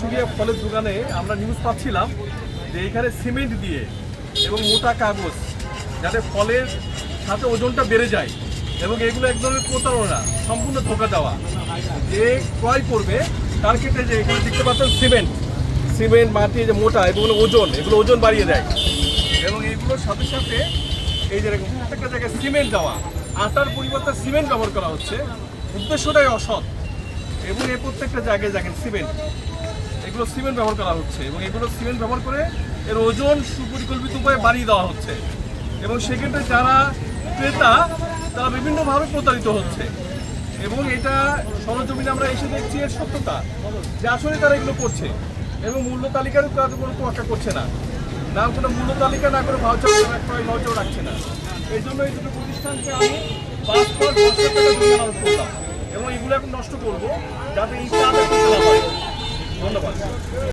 সুরিয়া ফলের দোকানে আমরা নিউজ পাচ্ছিলাম যে এখানে সিমেন্ট দিয়ে এবং মোটা কাগজ যাতে ফলের সাথে ওজনটা বেড়ে যায় এবং এগুলো এক ধরনের প্রতারণা, সম্পূর্ণ ধোকা দেওয়া। যে ক্রয় করবে, তার ক্ষেত্রে যে এখানে দেখতে পাচ্ছেন সিমেন্ট সিমেন্ট মাটি যে মোটা এগুলো ওজন এগুলো ওজন বাড়িয়ে দেয়। এবং এইগুলোর সাথে সাথে এই যে প্রত্যেকটা জায়গায় সিমেন্ট দেওয়া। আটার পরিবর্তে সিমেন্ট ব্যবহার করা হচ্ছে। উদ্দেশ্যটাই অসৎ। এবং এই প্রত্যেকটা জায়গায় দেখেন সিমেন্ট এগুলো সিমেন্ট ব্যবহার করা হচ্ছে এবং এগুলো সিমেন্ট ব্যবহার করে এর ওজন সুপরিকল্পিত উপায়ে বাড়িয়ে দেওয়া হচ্ছে। এবং সেক্ষেত্রে যারা ক্রেতা, তারা বিভিন্নভাবে প্রতারিত হচ্ছে। এবং এটা সরজমিনে আমরা এসে দেখছি এর সত্যতা, যে আসলে তারা এগুলো করছে এবং মূল্য তালিকারও তাদের কোনো তোয়াক্কা করছে না। না, কোনো মূল্য তালিকা, না করে ভাউচার ক্রয় ভাউচার রাখছে না। এই জন্য এই দুটো প্রতিষ্ঠানকে আমি পাঁচ পর বছর এবং এগুলো এখন নষ্ট করব, যাতে এই